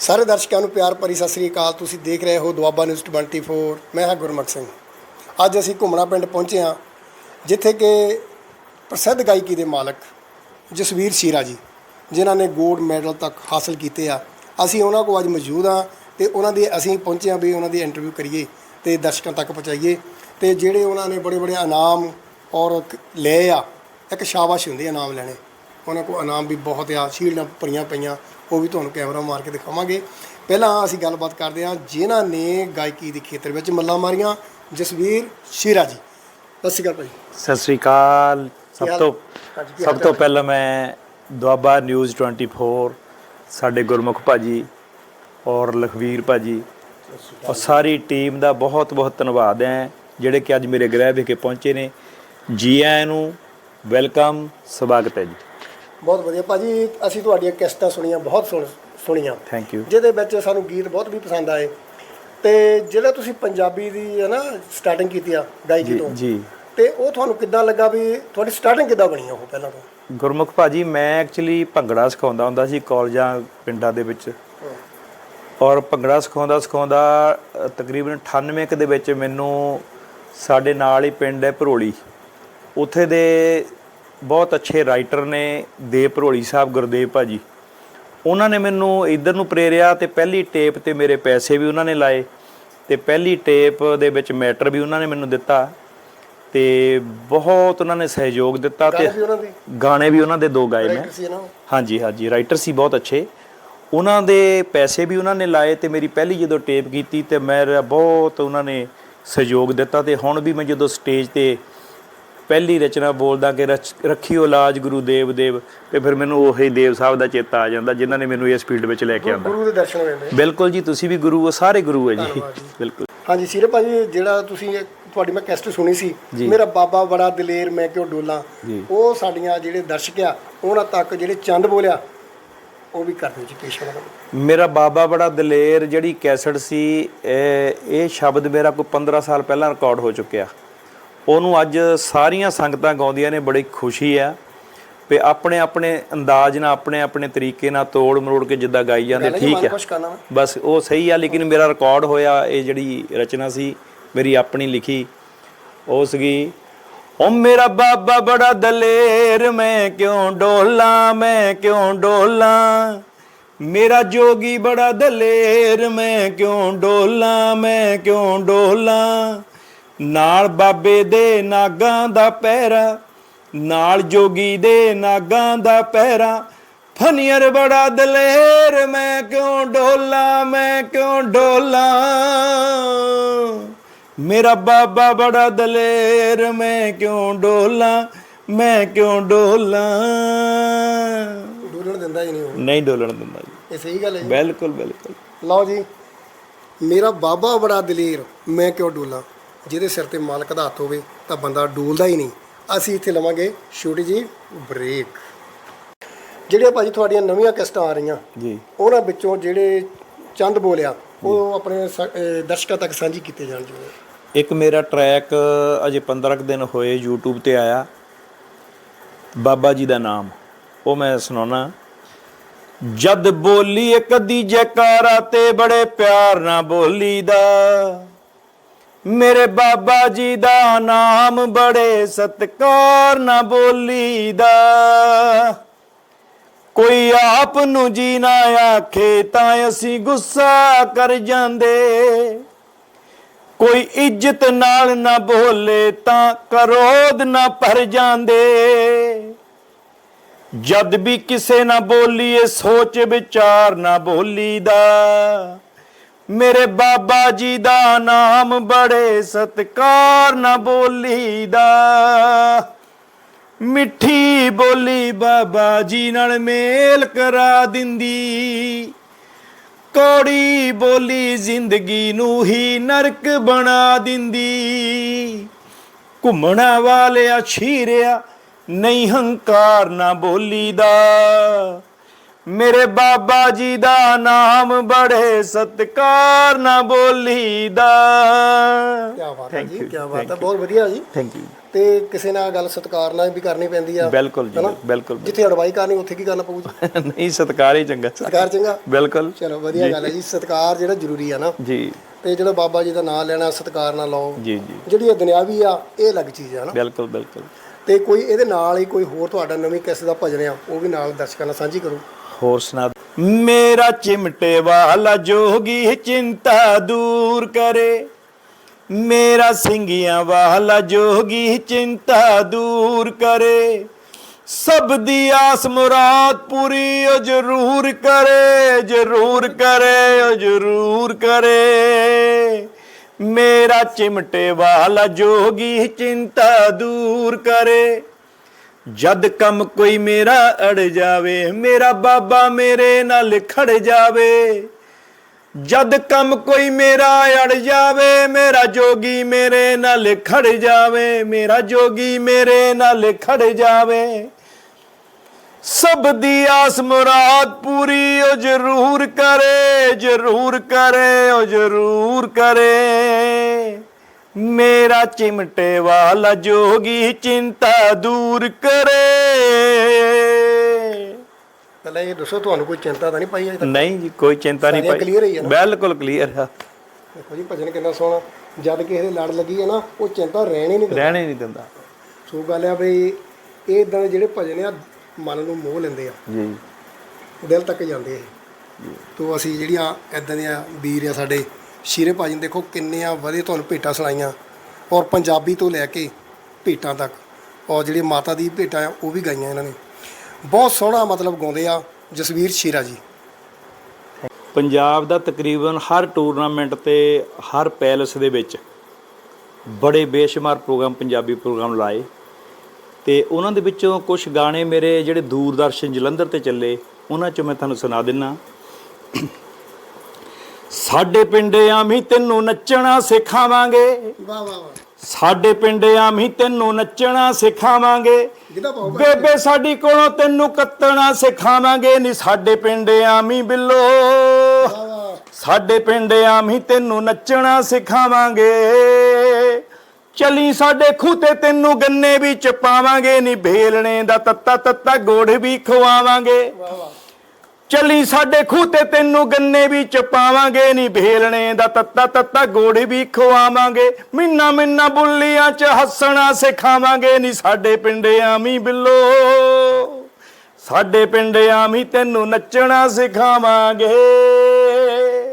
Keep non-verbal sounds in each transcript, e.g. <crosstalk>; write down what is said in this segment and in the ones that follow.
ਸਾਰੇ ਦਰਸ਼ਕਾਂ ਨੂੰ ਪਿਆਰ ਭਰੀ ਸਤਿ ਸ੍ਰੀ ਅਕਾਲ। ਤੁਸੀਂ ਦੇਖ ਰਹੇ ਹੋ ਦੁਆਬਾ ਨਿਊਜ਼ 24 ਮੈਂ ਹਾਂ ਗੁਰਮੁਖ ਸਿੰਘ। ਅੱਜ ਅਸੀਂ ਘੁੰਮਣਾ ਪਿੰਡ ਪਹੁੰਚੇ ਹਾਂ, ਜਿੱਥੇ ਕਿ ਪ੍ਰਸਿੱਧ ਗਾਇਕੀ ਦੇ ਮਾਲਕ ਜਸਵੀਰ ਸ਼ੀਰਾ ਜੀ, ਜਿਨ੍ਹਾਂ ਨੇ ਗੋਲਡ ਮੈਡਲ ਤੱਕ ਹਾਸਲ ਕੀਤੇ ਆ। ਅਸੀਂ ਉਹਨਾਂ ਕੋਲ ਅੱਜ ਮੌਜੂਦ ਹਾਂ। ਤੇ ਉਹਨਾਂ ਦੀ ਅਸੀਂ ਪਹੁੰਚੇ ਹਾਂ ਵੀ ਉਹਨਾਂ ਦੀ ਇੰਟਰਵਿਊ ਕਰੀਏ ਤੇ ਦਰਸ਼ਕਾਂ ਤੱਕ ਪਹੁੰਚਾਈਏ। ਤੇ ਜਿਹੜੇ ਉਹਨਾਂ ਨੇ ਬੜੇ ਬੜੇ ਇਨਾਮ ਔਰ ਕ- ਲਏ ਆ ਇੱਕ ਸ਼ਾਬਾਸ਼ ਹੁੰਦੀ ਹੈ ਇਨਾਮ ਲੈਣੇ। ਉਹਨਾਂ ਕੋਲ ਇਨਾਮ ਵੀ ਬਹੁਤ ਆ ਸ਼ੀਲਡਾਂ ਭਰੀਆਂ ਪਈਆਂ ਉਹ ਵੀ ਤੁਹਾਨੂੰ ਕੈਮਰਾ ਮਾਰ ਕੇ ਦਿਖਾਵਾਂਗੇ। ਪਹਿਲਾਂ ਅਸੀਂ ਗੱਲਬਾਤ ਕਰਦੇ ਹਾਂ ਜਿਨ੍ਹਾਂ ਨੇ ਗਾਇਕੀ ਦੇ ਖੇਤਰ ਵਿੱਚ ਮੱਲਾਂ ਮਾਰੀਆਂ ਜਸਵੀਰ ਸ਼ੀਰਾ ਜੀ। ਸਤਿ ਸ਼੍ਰੀ ਅਕਾਲ ਭਾਈ। ਸਤਿ ਸ੍ਰੀ ਅਕਾਲ। ਕੀ ਸਭ ਤੋਂ ਕੀ ਸਭ ਤੋਂ? ਪਹਿਲਾਂ ਮੈਂ ਦੁਆਬਾ ਨਿਊਜ਼ 24 ਸਾਡੇ ਗੁਰਮੁਖ ਭਾਜੀ ਔਰ ਲਖਵੀਰ ਭਾਜੀ ਔਰ ਸਾਰੀ ਟੀਮ ਦਾ ਬਹੁਤ ਬਹੁਤ ਧੰਨਵਾਦ ਹੈ ਜਿਹੜੇ ਕਿ ਅੱਜ ਮੇਰੇ ਗ੍ਰਹਿ ਵਿਖੇ ਪਹੁੰਚੇ ਨੇ। ਜੀ ਆਇਆਂ ਨੂੰ ਵੈਲਕਮ ਸਵਾਗਤ ਹੈ ਜੀ। ਬਹੁਤ ਵਧੀਆ। ਭਾਜੀ ਅਸੀਂ ਤੁਹਾਡੀਆਂ ਕਿਸ਼ਤਾਂ ਸੁਣੀਆਂ ਬਹੁਤ ਸੁਣ ਸੁਣੀਆਂ। ਥੈਂਕ ਯੂ ਜਿਹਦੇ ਵਿੱਚ ਸਾਨੂੰ ਗੀਤ ਬਹੁਤ ਵੀ ਪਸੰਦ ਆਏ। ਤੇ ਜਿਹੜਾ ਤੁਸੀਂ ਪੰਜਾਬੀ ਦੀ ਹੈ ਨਾ ਸਟਾਰਟਿੰਗ ਕੀਤੀ ਆ ਗਾਇਕੀ ਜੀ ਤੋਂ ਜੀ। ਤੇ ਉਹ ਤੁਹਾਨੂੰ ਕਿੱਦਾਂ ਲੱਗਾ ਵੀ ਤੁਹਾਡੀ ਸਟਾਰਟਿੰਗ ਕਿੱਦਾਂ ਬਣੀ ਉਹ ਪਹਿਲਾਂ ਤੋਂ? ਗੁਰਮੁਖ ਭਾਜੀ ਮੈਂ ਐਕਚੁਅਲੀ ਭੰਗੜਾ ਸਿਖਾਉਂਦਾ ਹੁੰਦਾ ਸੀ ਕਾਲਜਾਂ ਪਿੰਡਾਂ ਦੇ ਵਿੱਚ। ਔਰ ਭੰਗੜਾ ਸਿਖਾਉਂਦਾ ਸਿਖਾਉਂਦਾ ਤਕਰੀਬਨ 98 ਕੁ ਦੇ ਵਿੱਚ ਮੈਨੂੰ ਸਾਡੇ ਨਾਲ ਹੀ ਪਿੰਡ ਹੈ ਭਰੋਲੀ। ਉੱਥੇ ਦੇ ਬਹੁਤ ਅੱਛੇ ਰਾਈਟਰ ਨੇ ਦੇਵ ਭਰੋਲੀ ਸਾਹਿਬ ਗੁਰਦੇਵ ਭਾਜੀ। ਉਹਨਾਂ ਨੇ ਮੈਨੂੰ ਇਧਰ ਨੂੰ ਪ੍ਰੇਰਿਆ ਤੇ ਪਹਿਲੀ ਟੇਪ ਤੇ ਮੇਰੇ ਪੈਸੇ ਵੀ ਉਹਨਾਂ ਨੇ ਲਾਏ ਤੇ ਪਹਿਲੀ ਟੇਪ ਦੇ ਵਿੱਚ ਮੈਟਰ ਵੀ ਉਹਨਾਂ ਨੇ ਮੈਨੂੰ ਦਿੱਤਾ ਤੇ ਬਹੁਤ ਉਹਨਾਂ ਨੇ ਸਹਿਯੋਗ ਦਿੱਤਾ ਤੇ ਦੀ? ਗਾਣੇ ਵੀ ਉਹਨਾਂ ਦੇ ਦੋ ਗਾਏ ਮੈਂ। ਹਾਂਜੀ ਹਾਂਜੀ ਰਾਈਟਰ ਸੀ ਬਹੁਤ ਅੱਛੇ। ਉਹਨਾਂ ਦੇ ਪੈਸੇ ਵੀ ਉਹਨਾਂ ਨੇ ਲਾਏ ਤੇ ਮੇਰੀ ਪਹਿਲੀ ਜਦੋਂ ਟੇਪ ਕੀਤੀ ਤੇ ਮੇਰਾ ਬਹੁਤ ਉਹਨਾਂ ਨੇ ਸਹਿਯੋਗ ਦਿੱਤਾ ਤੇ ਹੁਣ ਵੀ ਮੈਂ ਜਦੋਂ ਸਟੇਜ ਤੇ ਪਹਿਲੀ ਰਚਨਾ ਬੋਲਦਾ ਕਿ ਰੱਖਿਓ ਲਾਜ ਗੁਰੂ ਦੇਵ ਦੇਵ ਤੇ ਫਿਰ ਮੈਨੂੰ ਉਹੀ ਦੇਵ ਸਾਹਿਬ ਦਾ ਚੇਤਾ ਆ ਜਾਂਦਾ ਜਿਨ੍ਹਾਂ ਨੇ ਮੈਨੂੰ ਇਸ ਫੀਲਡ ਵਿੱਚ ਲੈ ਕੇ ਆਂਦਾ ਗੁਰੂ ਦੇ ਦਰਸ਼ਨ ਹੋਏ ਨੇ ਬਿਲਕੁਲ ਜੀ ਤੁਸੀਂ ਵੀ ਗੁਰੂ ਹੋ ਸਾਰੇ ਗੁਰੂ ਹੈ ਜੀ। ਬਿਲਕੁਲ ਹਾਂਜੀ ਸੀਰੇ ਭਾਜੀ ਜਿਹੜਾ ਤੁਸੀਂ ਤੁਹਾਡੀ ਮੈਂ ਕੈਸਟ ਸੁਣੀ ਸੀ। ਮੇਰਾ ਬਾਬਾ ਬੜਾ ਦਲੇਰ ਮੈਂ ਕਿਉਂ ਡੋਲਾਂ। ਉਹ ਸਾਡੀਆਂ ਜਿਹੜੇ ਦਰਸ਼ਕ ਆ ਉਹਨਾਂ ਤੱਕ ਜਿਹੜੇ ਚੰਦ ਬੋਲਿਆ ਉਹ ਵੀ ਕਰ ਦਿਓ ਜੀ ਪੇਸ਼ ਮੇਰਾ ਬਾਬਾ ਬੜਾ ਦਲੇਰ ਜਿਹੜੀ ਕੈਸਟ ਸੀ ਇਹ ਇਹ ਸ਼ਬਦ ਮੇਰਾ ਕੋਈ 15 ਸਾਲ ਪਹਿਲਾਂ ਰਿਕਾਰਡ ਹੋ ਚੁੱਕਿਆ। ਉਹਨੂੰ ਅੱਜ ਸਾਰੀਆਂ ਸੰਗਤਾਂ ਗਾਉਂਦੀਆਂ ਨੇ ਬੜੀ ਖੁਸ਼ੀ ਆ ਵੀ ਆਪਣੇ ਆਪਣੇ ਅੰਦਾਜ਼ ਨਾਲ ਆਪਣੇ ਆਪਣੇ ਤਰੀਕੇ ਨਾਲ ਤੋੜ ਮਰੋੜ ਕੇ ਜਿੱਦਾਂ ਗਾਈ ਜਾਂਦੇ ਠੀਕ ਵਾ। ਬਸ ਉਹ ਸਹੀ ਆ ਲੇਕਿਨ ਮੇਰਾ ਰਿਕਾਰਡ ਹੋਇਆ ਇਹ ਜਿਹੜੀ ਰਚਨਾ ਸੀ ਮੇਰੀ ਆਪਣੀ ਲਿਖੀ ਉਹ ਸੀਗੀ ਓ ਮੇਰਾ ਬਾਬਾ ਬੜਾ ਦਲੇਰ, ਮੈਂ ਕਿਉਂ ਡੋਲਾਂ, ਮੈਂ ਕਿਉਂ ਡੋਲਾਂ? ਮੇਰਾ ਜੋਗੀ ਬੜਾ ਦਲੇਰ, ਮੈਂ ਕਿਉਂ ਡੋਲਾਂ, ਮੈਂ ਕਿਉਂ ਡੋਲਾਂ? ਨਾਲ ਬਾਬੇ ਦੇ ਨਾਗਾਂ ਦਾ ਪਹਿਰਾ, ਨਾਲ ਜੋਗੀ ਦੇ ਨਾਗਾਂ ਦਾ ਪਹਿਰਾ। ਫਨੀਅਰ ਬੜਾ ਦਲੇਰ, ਮੈਂ ਕਿਉਂ ਡੋਲਾਂ, ਮੈਂ ਕਿਉਂ ਡੋਲਾਂ? ਮੇਰਾ ਬਾਬਾ ਬੜਾ ਦਲੇਰ ਮੈਂ ਕਿਉਂ ਡੋਲਾਂ ਮੈਂ ਕਿਉਂ ਡੋਲਾਂ? ਡੋਲਣ ਦਿੰਦਾ ਹੀ ਨਹੀਂ ਉਹ। ਨਹੀਂ ਡੋਲਣ ਦਿੰਦਾ ਜੀ। ਇਹ ਸਹੀ ਗੱਲ ਹੈ ਜੀ। ਬਿਲਕੁਲ ਬਿਲਕੁਲ। ਲਓ ਜੀ ਮੇਰਾ ਬਾਬਾ ਬੜਾ ਦਲੇਰ ਮੈਂ ਕਿਉਂ ਡੋਲਾਂ? ਜਿਹਦੇ ਸਿਰ ਤੇ ਮਾਲਕ ਦਾ ਹੱਥ ਹੋਵੇ ਤਾਂ ਬੰਦਾ ਡੋਲਦਾ ਹੀ ਨਹੀਂ। ਅਸੀਂ ਇੱਥੇ ਲਵਾਂਗੇ ਛੋਟੀ ਜੀ ਬ੍ਰੇਕ ਜਿਹੜੀਆਂ ਭਾਜੀ ਤੁਹਾਡੀਆਂ ਨਵੀਆਂ ਕਿਸ਼ਤਾਂ ਆ ਰਹੀਆਂ ਜੀ। ਉਹਨਾਂ ਵਿੱਚੋਂ ਜਿਹੜੇ ਚੰਦ ਬੋਲਿਆ ਉਹ ਆਪਣੇ ਸ- ਅਹ ਦਰਸ਼ਕਾਂ ਤੱਕ ਸਾਂਝੀ ਕੀਤੇ ਜਾਣ ਜੀ। ਇੱਕ ਮੇਰਾ ਟਰੈਕ ਅਜੇ 15 ਕੁ ਦਿਨ ਹੋਏ YouTube ਤੇ ਆਇਆ। ਬਾਬਾ ਜੀ ਦਾ ਨਾਮ, ਉਹ ਮੈਂ ਸੁਣਾਉਣਾ। ਜਦ ਬੋਲੀ ਇੱਕ ਅੱਧੀ ਜੈਕਾਰਾ ਤੇ ਬੜੇ ਪਿਆਰ ਨਾਲ ਬੋਲੀ ਦਾ ਮੇਰੇ ਬਾਬਾ ਜੀ ਦਾ ਨਾਮ ਬੜੇ ਸਤਕਾਰ ਨਾਲ ਬੋਲੀ ਦਾ ਕੋਈ ਆਪ ਨੂੰ ਜੀ ਨਾ ਆਖੇ ਤਾਂ ਅਸੀਂ ਗੁੱਸਾ ਕਰ ਜਾਂਦੇ। ਕੋਈ ਇੱਜ਼ਤ ਨਾਲ ਨਾ ਬੋਲੇ ਤਾਂ ਕਰੋਧ ਨਾ ਭਰ ਜਾਂਦੇ। ਜਦ ਵੀ ਕਿਸੇ ਨਾ ਬੋਲੀਏ, ਸੋਚ ਵਿਚਾਰ ਨਾ ਬੋਲੀਦਾ। ਮੇਰੇ ਬਾਬਾ ਜੀ ਦਾ ਨਾਮ ਬੜੇ ਸਤਕਾਰ ਨਾ ਬੋਲੀਦਾ। ਮਿੱਠੀ ਬੋਲੀ ਬਾਬਾ ਜੀ ਨਾਲ ਮੇਲ ਕਰਾ ਦਿੰਦੀ। ਕੋੜੀ ਬੋਲੀ ਜ਼ਿੰਦਗੀ ਨੂੰ ਹੀ ਨਰਕ ਬਣਾ ਦਿੰਦੀ। ਘੁੰਮਣਾ ਵਾਲਿਆ ਛੀਰਿਆ, ਨਹੀਂ ਹੰਕਾਰ ਨਾ ਬੋਲੀ ਦਾ ਮੇਰੇ ਬਾਬਾ ਜੀ ਦਾ ਨਾਮ ਬੜੇ ਸਤਕਾਰ ਨਾ ਬੋਲੀਦਾ। ਕੀ ਬਾਤ ਹੈ ਜੀ ਕੀ ਬਾਤ ਹੈ ਬਹੁਤ ਵਧੀਆ ਜੀ। ਥੈਂਕ ਯੂ ਤੇ ਕਿਸੇ ਨਾਲ ਗੱਲ ਸਤਿਕਾਰ ਨਾਲ ਵੀ ਕਰਨੀ ਪੈਂਦੀ ਆ। ਬਿਲਕੁਲ ਜੀ? ਬਿਲਕੁਲ ਜਿੱਥੇ ਅੜਵਾਈ ਕਰਨੀ ਉੱਥੇ ਕੀ ਕਰਨਾ ਪਊ ਜੀ? <laughs> ਨਹੀਂ ਸਤਕਾਰ ਹੀ ਚੰਗਾ। ਸਤਿਕਾਰ ਚੰਗਾ? ਬਿਲਕੁਲ। ਚਲੋ ਵਧੀਆ ਗੱਲ ਹੈ ਜੀ ਸਤਿਕਾਰ ਜਿਹੜਾ ਜ਼ਰੂਰੀ ਆ ਨਾ। ਜੀ। ਤੇ ਜਿਹੜਾ ਬਾਬਾ ਜੀ ਦਾ ਨਾਮ ਲੈਣਾ ਸਤਿਕਾਰ ਨਾਲ ਲਾਓ। ਜੀ ਜੀ। ਜਿਹੜੀ ਇਹ ਦੁਨਿਆਵੀ ਆ ਇਹ ਅਲੱਗ ਚੀਜ਼ ਆ ਨਾ। ਬਿਲਕੁਲ ਬਿਲਕੁਲ। ਤੇ ਕੋਈ ਇਹਦੇ ਨਾਲ ਹੀ ਕੋਈ ਹੋਰ ਤੁਹਾਡਾ ਨਵੀਂ ਕਿਸ ਦਾ ਭਜਨ ਆ ਉਹ ਵੀ ਨਾਲ ਦਰਸ਼ਕਾਂ ਨਾਲ ਸਾਂਝੀ ਕਰੋ। ਹੋਰ ਸੁਣਾ ਮੇਰਾ ਚਿਮਟੇ ਵਾਲਾ ਜੋਗੀ ਚਿੰਤਾ ਦੂਰ ਕਰੇ। ਮੇਰਾ ਸਿੰਘੀਆਂ ਵਾਲਾ ਜੋਗੀ ਚਿੰਤਾ ਦੂਰ ਕਰੇ। ਸਭ ਦੀ ਆਸ ਮੁਰਾਦ ਪੂਰੀ ਉਹ ਜ਼ਰੂਰ ਕਰੇ ਜ਼ਰੂਰ ਕਰੇ ਉਹ ਜ਼ਰੂਰ ਕਰੇ। ਮੇਰਾ ਚਿਮਟੇ ਵਾਲਾ ਜੋਗੀ ਚਿੰਤਾ ਦੂਰ ਕਰੇ। ਜਦ ਕੰਮ ਕੋਈ ਮੇਰਾ ਅੜ ਜਾਵੇ, ਮੇਰਾ ਬਾਬਾ ਮੇਰੇ ਨਾਲ ਖੜ ਜਾਵੇ। ਜਦ ਕੰਮ ਕੋਈ ਮੇਰਾ ਅੜ ਜਾਵੇ, ਮੇਰਾ ਜੋਗੀ ਮੇਰੇ ਨਾਲ ਖੜ ਜਾਵੇ, ਮੇਰਾ ਜੋਗੀ ਮੇਰੇ ਨਾਲ ਖੜ ਜਾਵੇ। ਸਭ ਦੀ ਆਸ ਮੁਰਾਦ ਪੂਰੀ ਉਹ ਜ਼ਰੂਰ ਕਰੇ ਜ਼ਰੂਰ ਕਰੇ, ਉਹ ਜ਼ਰੂਰ ਕਰੇ। ਮੇਰਾ ਚਿਮਟੇ ਵਾਲਾ ਜੋਗੀ ਚਿੰਤਾ ਦੂਰ ਕਰੇ। ਪਹਿਲਾਂ ਇਹ ਦੱਸੋ ਤੁਹਾਨੂੰ ਕੋਈ ਚਿੰਤਾ ਤਾਂ ਨਹੀਂ ਪਾਈ ਅਜੇ ਤੱਕ? ਨਹੀਂ ਜੀ ਕੋਈ ਚਿੰਤਾ ਨਹੀਂ ਸਾਰੀਆਂ ਪਾਈ। clear ਹੀ ਆ ਨਾ? ਬਿਲਕੁਲ ਕਲੀਅਰ ਆ। ਦੇਖੋ ਜੀ ਭਜਨ ਕਿੰਨਾ ਸੋਹਣਾ। ਜਦ ਕਿਸੇ ਦੇ ਲੜ ਲੱਗੀ ਹੈ ਨਾ ਉਹ ਚਿੰਤਾ ਰਹਿਣੀ ਨਹੀਂ ਰਹਿਣੇ ਨਹੀਂ ਦਿੰਦਾ। ਸੋ ਗੱਲ ਆ ਬਈ ਇਹ ਇਦਾਂ ਦੇ ਜਿਹੜੇ ਭਜਨ ਆ ਮਨ ਨੂੰ ਮੋਹ ਲੈਂਦੇ ਆ। ਜੀ। ਦਿਲ ਤੱਕ ਜਾਂਦੇ ਆ ਤੋ ਅਸੀਂ ਜਿਹੜੀਆਂ ਇਦਾਂ ਦੀਆਂ ਵੀਰ ਆ ਸਾਡੇ ਸ਼ੀਰੇ ਭਾਜੀ ਨੇ ਦੇਖੋ ਕਿੰਨੀਆਂ ਵਧੀਆ ਤੁਹਾਨੂੰ ਭੇਟਾਂ ਸੁਣਾਈਆਂ ਔਰ ਪੰਜਾਬੀ ਤੋਂ ਲੈ ਕੇ ਭੇਟਾਂ ਤੱਕ। ਔਰ ਜਿਹੜੀ ਮਾਤਾ ਦੀ ਭੇਟਾਂ ਆ, ਉਹ ਵੀ ਗਾਈਆਂ ਇਹਨਾਂ ਨੇ। ਬਹੁਤ ਸੋਹਣਾ ਮਤਲਬ ਗਾਉਂਦੇ ਆ ਜਸਵੀਰ ਸ਼ੀਰਾ ਜੀ। ਪੰਜਾਬ ਦਾ ਤਕਰੀਬਨ ਹਰ ਟੂਰਨਾਮੈਂਟ ਤੇ ਹਰ ਪੈਲਸ ਦੇ ਵਿੱਚ ਬੜੇ ਬੇਸ਼ੁਮਾਰ ਪ੍ਰੋਗਰਾਮ, ਪੰਜਾਬੀ ਪ੍ਰੋਗਰਾਮ ਲਾਏ। ਤੇ ਉਹਨਾਂ ਦੇ ਵਿੱਚੋਂ ਕੁਝ ਗਾਣੇ ਮੇਰੇ ਜਿਹੜੇ ਦੂਰਦਰਸ਼ਨ ਜਲੰਧਰ ਤੇ ਚੱਲੇ, ਉਹਨਾਂ ਚੋਂ ਮੈਂ ਤੁਹਾਨੂੰ ਸੁਣਾ ਦਿੰਨਾ। ਸਾਡੇ ਪਿੰਡ ਆਮੀ ਤੈਨੂੰ ਨੱਚਣਾ ਸਿਖਾਵਾਂਗੇ। ਵਾਹ ਵਾਹ ਵਾਹ। ਸਾਡੇ ਪਿੰਡ ਆਮੀ ਤੈਨੂੰ ਨੱਚਣਾ ਸਿਖਾਵਾਂਗੇ। ਬੇਬੇ ਸਾਡੀ ਕੋਲੋਂ ਤੈਨੂੰ ਕੱਤਣਾ ਸਿਖਾਵਾਂਗੇ। ਨੀ ਸਾਡੇ ਪਿੰਡ ਆਮੀ ਬਿੱਲੋ। ਸਾਡੇ ਪਿੰਡ ਆਮੀ ਤੈਨੂੰ ਨੱਚਣਾ ਸਿਖਾਵਾਂਗੇ। ਚਲੀ ਸਾਡੇ ਖੂਹ ਤੇ ਤੈਨੂੰ ਗੰਨੇ ਵੀ ਚਪਾਵਾਂਗੇ ਨੀ ਭੇਲਣੇ ਦਾ ਤੱਤਾ ਤੱਤਾ ਗੋੜ ਵੀ ਖਵਾਵਾਂਗੇ। ਵਾਹ ਵਾਹ। ਚੱਲੀ ਸਾਡੇ ਖੂਹ ਤੇ ਤੈਨੂੰ ਗੰਨੇ ਵੀ ਚਪਾਵਾਂਗੇ ਨੀ ਭੇਲਣੇ ਦਾ ਤੱਤਾ ਤੱਤਾ ਗੋੜ ਵੀ ਖਵਾਵਾਂਗੇ। ਮਿੰਨਾ ਮਿੰਨਾ ਬੁੱਲੀਆਂ ਚ ਹੱਸਣਾ ਸਿਖਾਵਾਂਗੇ ਨੀ ਸਾਡੇ ਪਿੰਡ ਆਮੀ ਬਿੱਲੋ। ਸਾਡੇ ਪਿੰਡ ਆਮੀ ਤੈਨੂੰ ਨੱਚਣਾ ਸਿਖਾਵਾਂਗੇ।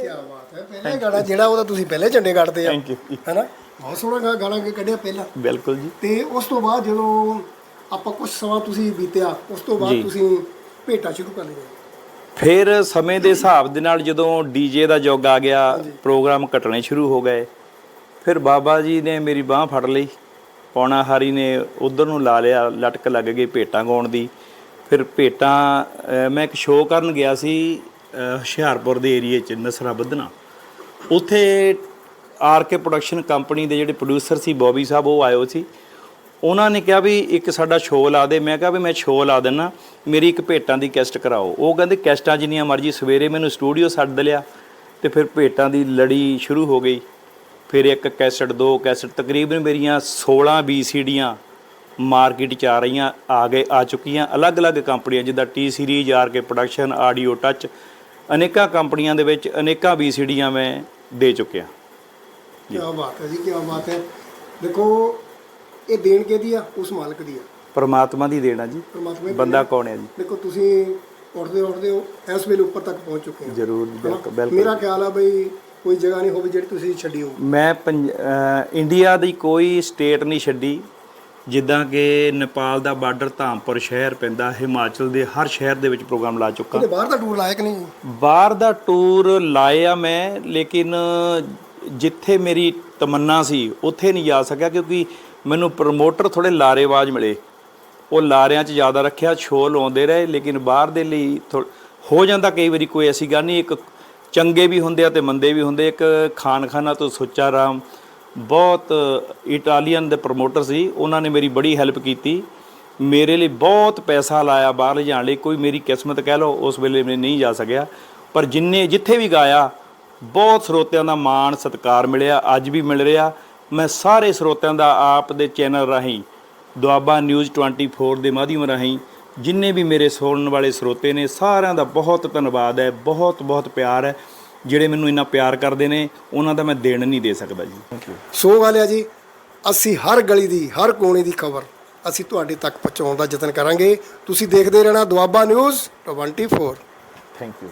ਕੀ ਬਾਤ ਹੈ ਪਹਿਲੇ ਗਾਣਾ ਜਿਹੜਾ ਉਹਦਾ ਤੁਸੀਂ ਪਹਿਲੇ ਝੰਡੇ ਕੱਢਦੇ ਆ। ਥੈਂਕ ਯੂ ਹੈਨਾ? ਬਹੁਤ ਸੋਹਣਾ ਗਾਣਾ ਕਿ ਕੱਢਿਆ ਪਹਿਲਾਂ। ਬਿਲਕੁਲ ਜੀ। ਤੇ ਉਸ ਤੋਂ ਬਾਅਦ ਜਦੋਂ ਆਪਾਂ ਕੁਝ ਸਮਾਂ ਤੁਸੀਂ ਬੀਤਿਆ ਉਸ ਤੋਂ ਬਾਅਦ। ਤੁਸੀਂ ਭੇਟਾ ਸ਼ੁਰੂ ਕਰ ਲਈਆਂ ਫਿਰ ਸਮੇਂ ਦੇ ਹਿਸਾਬ ਦੇ ਨਾਲ ਜਦੋਂ ਡੀਜੇ ਦਾ ਯੁੱਗ ਆ ਗਿਆ ਪ੍ਰੋਗਰਾਮ ਕੱਟਣੇ ਸ਼ੁਰੂ ਹੋ ਗਏ। ਫਿਰ ਬਾਬਾ ਜੀ ਨੇ ਮੇਰੀ ਬਾਹ ਫੜ ਲਈ। ਪੌਣਾ ਹਾਰੀ ਨੇ ਉਧਰ ਨੂੰ ਲਾ ਲਿਆ ਲਟਕ ਲੱਗ ਗਈ ਭੇਟਾਂ ਗਾਉਣ ਦੀ। ਫਿਰ ਭੇਟਾਂ ਮੈਂ ਇੱਕ ਸ਼ੋਅ ਕਰਨ ਗਿਆ ਸੀ ਹੁਸ਼ਿਆਰਪੁਰ ਦੇ ਏਰੀਏ 'ਚ ਨਸਰਾ ਬੱਧਨਾ। ਉੱਥੇ ਆਰ ਕੇ ਪ੍ਰੋਡਕਸ਼ਨ ਕੰਪਨੀ ਦੇ ਜਿਹੜੇ ਪ੍ਰੋਡਿਊਸਰ ਸੀ ਬੌਬੀ ਸਾਹਿਬ ਉਹ ਹੋਏ ਸੀ। ਉਹਨਾਂ ਨੇ ਕਿਹਾ ਵੀ ਇੱਕ ਸਾਡਾ ਸ਼ੋਅ ਲਾ ਦੇ। ਮੈਂ ਕਿਹਾ ਵੀ ਮੈਂ ਸ਼ੋਅ ਲਾ ਦਿੰਨਾ, ਮੇਰੀ ਇੱਕ ਭੇਟਾਂ ਦੀ ਕੈਸਟ ਕਰਾਓ। ਉਹ ਕਹਿੰਦੇ ਕੈਸਟਾਂ ਜਿੰਨੀਆਂ ਮਰਜ਼ੀ ਸਵੇਰੇ ਮੈਨੂੰ ਸਟੂਡੀਓ ਛੱਡ ਲਿਆ ਤੇ ਫਿਰ ਭੇਟਾਂ ਦੀ ਲੜੀ ਸ਼ੁਰੂ ਹੋ ਗਈ। ਫਿਰ ਇੱਕ ਕੈਸਟ, ਦੋ ਕੈਸਟ, ਤਕਰੀਬਨ ਮੇਰੀਆਂ 16 BCDਆਂ ਮਾਰਕੀਟ ਚ ਆ ਰਹੀਆਂ, ਆ ਗਏ, ਆ ਚੁੱਕੀਆਂ। ਅਲੱਗ-ਅਲੱਗ ਕੰਪਨੀਆਂ, ਜਿੱਦਾਂ T Series, R K production, audio touch, ਅਨੇਕਾਂ ਕੰਪਨੀਆਂ ਦੇ ਵਿੱਚ ਅਨੇਕਾਂ BCDਆਂ ਮੈਂ ਦੇ ਚੁੱਕਿਆ। ਕੀ ਬਾਤ ਹੈ ਜੀ ਕੀ ਬਾਤ ਹੈ। ਦੇਖੋ ਇਹ ਦੇਣ ਕਿਹਦੀ ਆ? ਉਸ ਮਾਲਕ ਦੀ ਆ। ਪਰਮਾਤਮਾ ਦੀ ਦੇਣਾ ਜੀ। ਪਰਮਾਤਮਾ ਦੀ ਬੰਦਾ ਕੌਣ ਹੈ ਜੀ? ਦੇਖੋ ਤੁਸੀਂ ਉੱਠਦੇ ਉੱਠਦੇ ਹੋ ਇਸ ਵੇਲੇ ਉੱਪਰ ਤੱਕ ਪਹੁੰਚ ਚੁੱਕੇ ਹੋ ਜ਼ਰੂਰ? ਬਿਲਕੁਲ ਮੇਰਾ ਖਿਆਲ ਆ ਬਈ ਕੋਈ ਜਗ੍ਹਾ ਨਹੀਂ ਹੋਵੇ ਜਿਹੜੀ ਤੁਸੀਂ ਛੱਡੀ ਹੋ ਮੈਂ ਇੰਡੀਆ ਦੀ ਕੋਈ ਸਟੇਟ ਨਹੀਂ ਛੱਡੀ। ਜਿੱਦਾਂ ਕਿ ਨੇਪਾਲ ਦਾ ਬਾਰਡਰ ਧਾਮਪੁਰ ਸ਼ਹਿਰ ਪੈਂਦਾ ਹਿਮਾਚਲ ਦੇ ਹਰ ਸ਼ਹਿਰ ਦੇ ਵਿੱਚ ਪ੍ਰੋਗਰਾਮ ਲਾ ਚੁੱਕਾ। ਕਿਤੇ ਬਾਹਰ ਦਾ ਟੂਰ ਲਾਇਕ ਨਹੀਂ ਬਾਹਰ ਦਾ ਟੂਰ ਲਾਇਆ ਮੈਂ ਲੇਕਿਨ ਜਿੱਥੇ ਮੇਰੀ ਤਮੰਨਾ ਸੀ ਉੱਥੇ ਨਹੀਂ ਜਾ ਸਕਿਆ ਕਿਉਂਕਿ ਮੈਨੂੰ ਪ੍ਰਮੋਟਰ ਥੋੜੇ ਲਾਰੇਵਾਜ ਮਿਲੇ। ਉਹ ਲਾਰਿਆਂ 'ਚ ਜ਼ਿਆਦਾ ਰੱਖਿਆ ਸ਼ੋਅ ਲਾਉਂਦੇ ਰਹੇ, ਲੇਕਿਨ ਬਾਹਰ ਦੇ ਲਈ ਥੋ- ਹੋ ਜਾਂਦਾ ਕਈ ਵਾਰੀ ਕੋਈ ਐਸੀ ਗੱਲ ਨਹੀਂ, ਇੱਕ ਚੰਗੇ ਵੀ ਹੁੰਦੇ ਆ ਤੇ ਮੰਦੇ ਵੀ ਹੁੰਦੇ ਇੱਕ ਖਾਨਖਾਨਾ ਤੋਂ ਸੁੱਚਾ ਰਾਮ, ਬਹੁਤ ਇਟਾਲੀਅਨ ਦੇ ਪ੍ਰਮੋਟਰ ਸੀ, ਉਹਨਾਂ ਨੇ ਮੇਰੀ ਬੜੀ ਹੈਲਪ ਕੀਤੀ। ਮੇਰੇ ਲਈ ਬਹੁਤ ਪੈਸਾ ਲਾਇਆ ਬਾਹਰ ਲਿਜਾਣ ਲਈ, ਕੋਈ ਮੇਰੀ ਕਿਸਮਤ ਕਹਿ ਲਓ, ਉਸ ਵੇਲੇ ਮੈਂ ਨਹੀਂ ਜਾ ਸਕਿਆ। ਪਰ ਜਿੰਨੇ, ਜਿੱਥੇ ਵੀ ਗਾਇਆ, ਬਹੁਤ ਸਰੋਤਿਆਂ ਦਾ ਮਾਣ, ਸਤਿਕਾਰ ਮਿਲਿਆ, ਅੱਜ ਵੀ ਮਿਲ ਰਿਹਾ। ਮੈਂ ਸਾਰੇ ਸਰੋਤਿਆਂ ਦਾ ਆਪ ਦੇ ਚੈਨਲ ਰਾਹੀਂ ਦੁਆਬਾ ਨਿਊਜ਼ 24 ਦੇ ਮਾਧਿਅਮ ਰਾਹੀਂ ਜਿੰਨੇ ਵੀ ਮੇਰੇ ਸੁਣਨ ਵਾਲੇ ਸਰੋਤੇ ਨੇ ਸਾਰਿਆਂ ਦਾ ਬਹੁਤ ਧੰਨਵਾਦ ਹੈ ਬਹੁਤ ਬਹੁਤ ਪਿਆਰ ਹੈ। ਜਿਹੜੇ ਮੈਨੂੰ ਇੰਨਾ ਪਿਆਰ ਕਰਦੇ ਨੇ ਉਹਨਾਂ ਦਾ ਮੈਂ ਦੇਣ ਨਹੀਂ ਦੇ ਸਕਦਾ ਜੀ। ਥੈਂਕ ਯੂ ਸੋ ਗੱਲ ਹੈ ਜੀ ਅਸੀਂ ਹਰ ਗਲੀ ਦੀ ਹਰ ਕੋਨੇ ਦੀ ਖਬਰ ਅਸੀਂ ਤੁਹਾਡੇ ਤੱਕ ਪਹੁੰਚਾਉਣ ਦਾ ਯਤਨ ਕਰਾਂਗੇ। ਤੁਸੀਂ ਦੇਖਦੇ ਰਹਿਣਾ ਦੁਆਬਾ ਨਿਊਜ਼ 24 ਥੈਂਕ ਯੂ